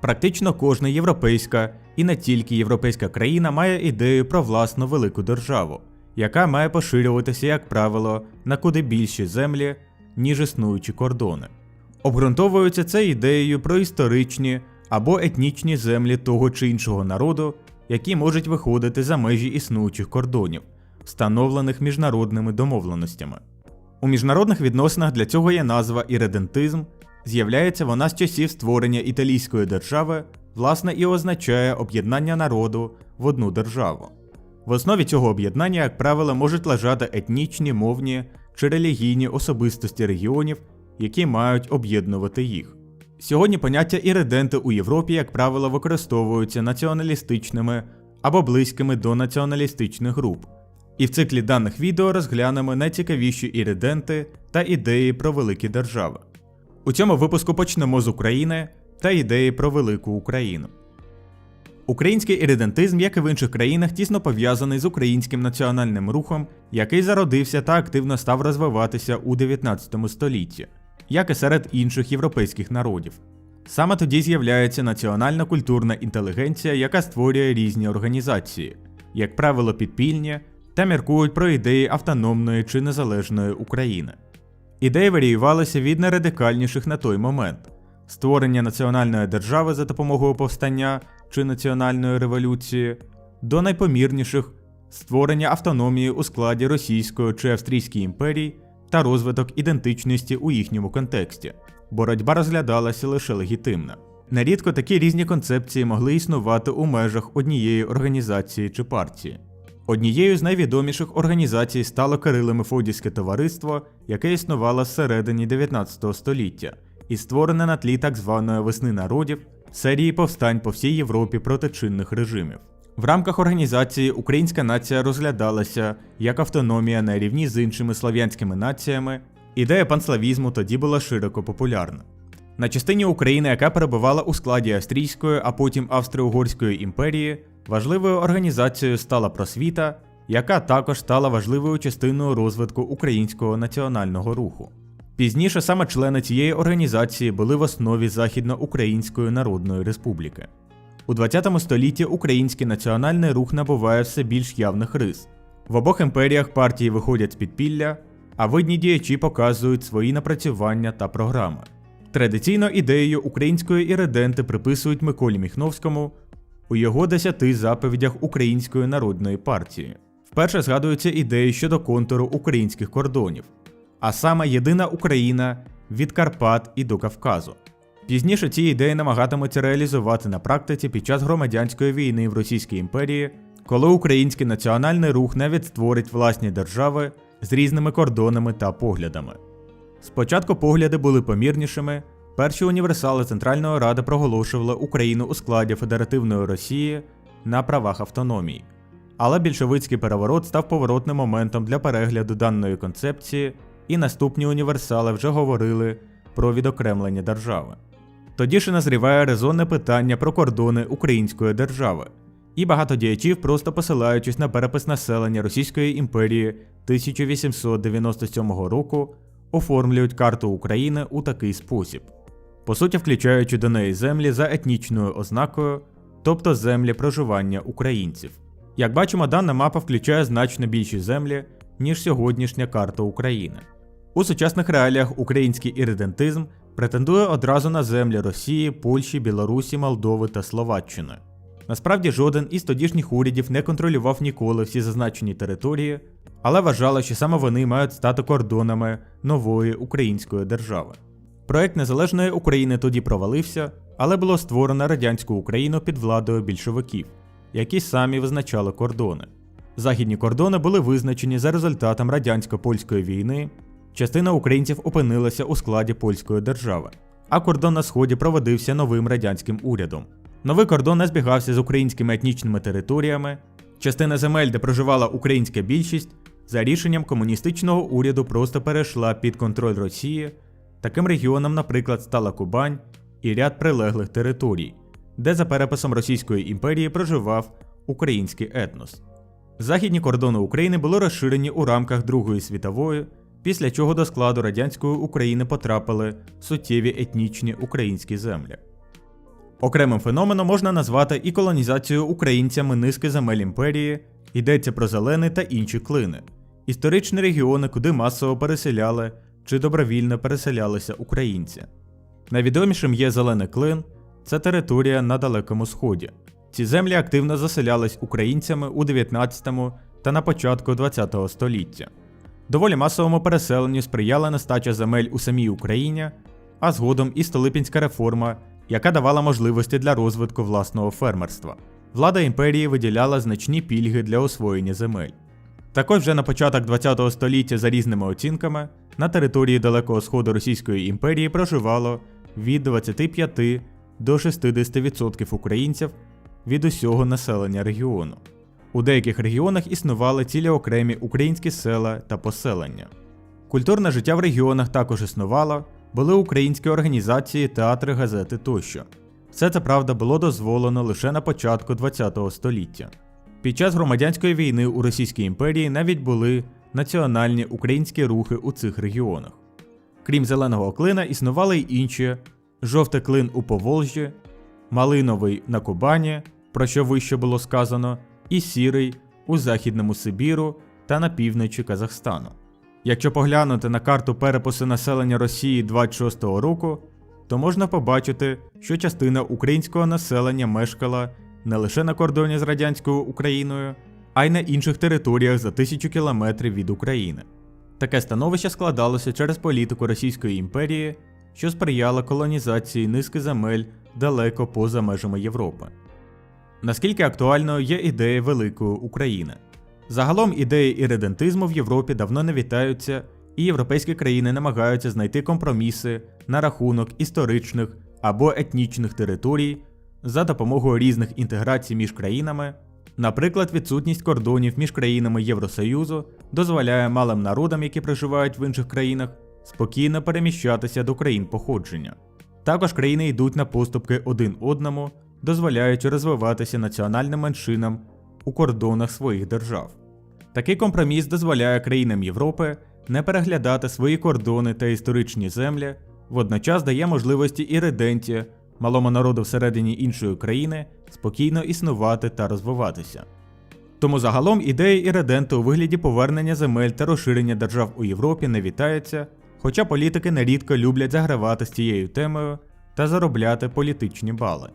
Практично кожна європейська і не тільки європейська країна має ідею про власну велику державу, яка має поширюватися, як правило, на куди більші землі, ніж існуючі кордони. Обґрунтовується це ідеєю про історичні або етнічні землі того чи іншого народу, які можуть виходити за межі існуючих кордонів, встановлених міжнародними домовленостями. У міжнародних відносинах для цього є назва іредентизм, з'являється вона з часів створення італійської держави, власне, і означає об'єднання народу в одну державу. В основі цього об'єднання, як правило, можуть лежати етнічні, мовні чи релігійні особистості регіонів, які мають об'єднувати їх. Сьогодні поняття іреденти у Європі, як правило, використовуються націоналістичними або близькими до націоналістичних груп. І в циклі даних відео розглянемо найцікавіші іриденти та ідеї про великі держави. У цьому випуску почнемо з України та ідеї про велику Україну. Український іридентизм, як і в інших країнах, тісно пов'язаний з українським національним рухом, який зародився та активно став розвиватися у 19 столітті, як і серед інших європейських народів. Саме тоді з'являється національна культурна інтелігенція, яка створює різні організації, як правило, підпільні, та міркують про ідеї автономної чи незалежної України. Ідеї варіювалися від найрадикальніших на той момент створення національної держави за допомогою повстання чи національної революції, до найпомірніших створення автономії у складі Російської чи Австрійської імперій та розвиток ідентичності у їхньому контексті. Боротьба розглядалася лише легітимна. Нерідко такі різні концепції могли існувати у межах однієї організації чи партії. Однією з найвідоміших організацій стало Кирило-Мефодійське товариство, яке існувало зсередині 19 століття, і створене на тлі так званої весни народів, серії повстань по всій Європі проти чинних режимів. В рамках організації українська нація розглядалася як автономія на рівні з іншими слав'янськими націями. Ідея панславізму тоді була широко популярна. На частині України, яка перебувала у складі Австрійської, а потім Австро-Угорської імперії, важливою організацією стала просвіта, яка також стала важливою частиною розвитку українського національного руху. Пізніше саме члени цієї організації були в основі Західноукраїнської Народної Республіки. У ХХ столітті український національний рух набуває все більш явних рис. В обох імперіях партії виходять з підпілля, а видні діячі показують свої напрацювання та програми. Традиційно ідеєю української іриденти приписують Миколі Міхновському у його десяти заповідях Української народної партії. Вперше згадуються ідеї щодо контуру українських кордонів, а саме єдина Україна від Карпат і до Кавказу. Пізніше ці ідеї намагатимуться реалізувати на практиці під час громадянської війни в Російській імперії, коли український національний рух навіть створить власні держави з різними кордонами та поглядами. Спочатку погляди були помірнішими. Перші універсали Центральної Ради проголошували Україну у складі Федеративної Росії на правах автономії. Але більшовицький переворот став поворотним моментом для перегляду даної концепції, і наступні універсали вже говорили про відокремлення держави. Тоді ж назріває резонне питання про кордони української держави, і багато діячів, просто посилаючись на перепис населення Російської імперії 1897 року, оформлюють карту України у такий спосіб, по суті, включаючи до неї землі за етнічною ознакою, тобто землі проживання українців. Як бачимо, дана мапа включає значно більші землі, ніж сьогоднішня карта України. У сучасних реаліях український іридентизм претендує одразу на землі Росії, Польщі, Білорусі, Молдови та Словаччини. Насправді жоден із тодішніх урядів не контролював ніколи всі зазначені території, але вважали, що саме вони мають стати кордонами нової української держави. Проект незалежної України тоді провалився, але було створено радянську Україну під владою більшовиків, які самі визначали кордони. Західні кордони були визначені за результатом радянсько-польської війни. Частина українців опинилася у складі польської держави, а кордон на сході проводився новим радянським урядом. Новий кордон не збігався з українськими етнічними територіями. Частина земель, де проживала українська більшість, за рішенням комуністичного уряду просто перейшла під контроль Росії. Таким регіоном, наприклад, стала Кубань і ряд прилеглих територій, де за переписом Російської імперії проживав український етнос. Західні кордони України були розширені у рамках Другої світової, після чого до складу радянської України потрапили суттєві етнічні українські землі. Окремим феноменом можна назвати і колонізацію українцями низки земель імперії, йдеться про зелений та інші клини, історичні регіони, куди масово переселяли чи добровільно переселялися українці. Найвідомішим є зелений клин, це територія на Далекому Сході. Ці землі активно заселялись українцями у 19 та на початку 20 століття. Доволі масовому переселенню сприяла нестача земель у самій Україні, а згодом і Столипінська реформа, яка давала можливості для розвитку власного фермерства. Влада імперії виділяла значні пільги для освоєння земель. Також вже на початок 20 століття за різними оцінками на території Далекого Сходу Російської імперії проживало від 25 до 60% українців від усього населення регіону. У деяких регіонах існували цілі окремі українські села та поселення. Культурне життя в регіонах також існувало, були українські організації, театри, газети тощо. Все це правда було дозволено лише на початку ХХ століття. Під час громадянської війни у Російській імперії навіть були національні українські рухи у цих регіонах. Крім зеленого клина, існували й інші: жовтий клин у Поволжі, малиновий на Кубані, про що вище було сказано, і сірий у Західному Сибіру та на півночі Казахстану. Якщо поглянути на карту перепису населення Росії 26-го року, то можна побачити, що частина українського населення мешкала не лише на кордоні з радянською Україною, а й на інших територіях за тисячу кілометрів від України. Таке становище складалося через політику Російської імперії, що сприяла колонізації низки земель далеко поза межами Європи. Наскільки актуальною є ідея Великої України? Загалом ідеї іридентизму в Європі давно не вітаються, і європейські країни намагаються знайти компроміси на рахунок історичних або етнічних територій за допомогою різних інтеграцій між країнами. Наприклад, відсутність кордонів між країнами Євросоюзу дозволяє малим народам, які проживають в інших країнах, спокійно переміщатися до країн походження. Також країни йдуть на поступки один одному, дозволяючи розвиватися національним меншинам у кордонах своїх держав. Такий компроміс дозволяє країнам Європи не переглядати свої кордони та історичні землі, водночас дає можливості і реденті, малому народу всередині іншої країни, спокійно існувати та розвиватися. Тому загалом ідея іриденту у вигляді повернення земель та розширення держав у Європі не вітається, хоча політики нерідко люблять загравати з цією темою та заробляти політичні бали.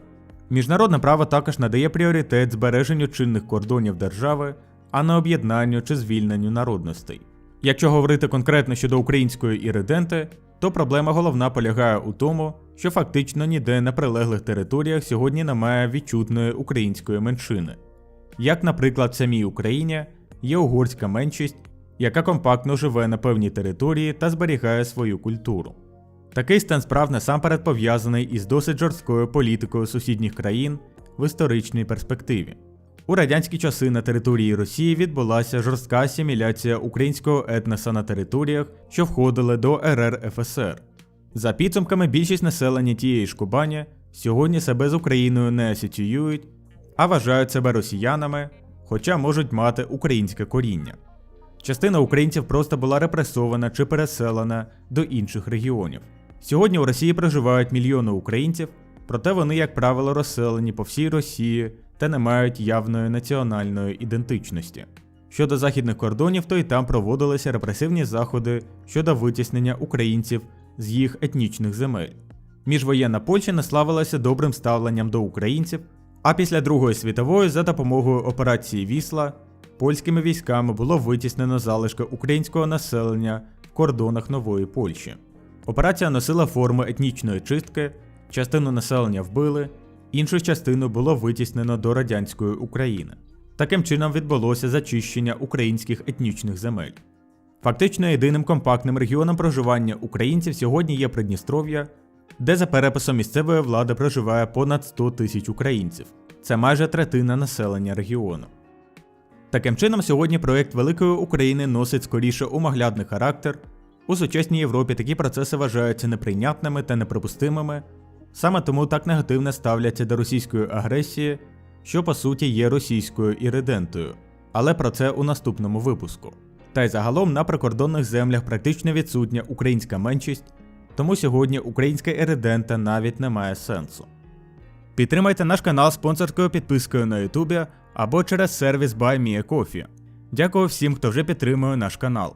Міжнародне право також надає пріоритет збереженню чинних кордонів держави, а не об'єднанню чи звільненню народностей. Якщо говорити конкретно щодо української іриденти, то проблема головна полягає у тому, що фактично ніде на прилеглих територіях сьогодні немає відчутної української меншини. Як, наприклад, в самій Україні є угорська меншість, яка компактно живе на певній території та зберігає свою культуру. Такий стан справ насамперед пов'язаний із досить жорсткою політикою сусідніх країн в історичній перспективі. У радянські часи на території Росії відбулася жорстка асиміляція українського етноса на територіях, що входили до РРФСР. За підсумками, більшість населення тієї ж Кубані сьогодні себе з Україною не асоціюють, а вважають себе росіянами, хоча можуть мати українське коріння. Частина українців просто була репресована чи переселена до інших регіонів. Сьогодні у Росії проживають мільйони українців, проте вони, як правило, розселені по всій Росії та не мають явної національної ідентичності. Щодо західних кордонів, то і там проводилися репресивні заходи щодо витіснення українців з їх етнічних земель. Міжвоєнна Польща не славилася добрим ставленням до українців, а після Другої світової за допомогою операції Вісла польськими військами було витіснено залишки українського населення в кордонах нової Польщі. Операція носила форму етнічної чистки, частину населення вбили, іншу частину було витіснено до радянської України. Таким чином відбулося зачищення українських етнічних земель. Фактично єдиним компактним регіоном проживання українців сьогодні є Придністров'я, де за переписом місцевої влади проживає понад 100 тисяч українців. Це майже третина населення регіону. Таким чином, сьогодні проєкт Великої України носить скоріше умоглядний характер. У сучасній Європі такі процеси вважаються неприйнятними та неприпустимими, саме тому так негативно ставляться до російської агресії, що по суті є російською іридентою, але про це у наступному випуску. Та й загалом на прикордонних землях практично відсутня українська меншість, тому сьогодні українська іридента навіть не має сенсу. Підтримайте наш канал спонсорською підпискою на Ютубі або через сервіс BuyMeACoffee. Дякую всім, хто вже підтримує наш канал.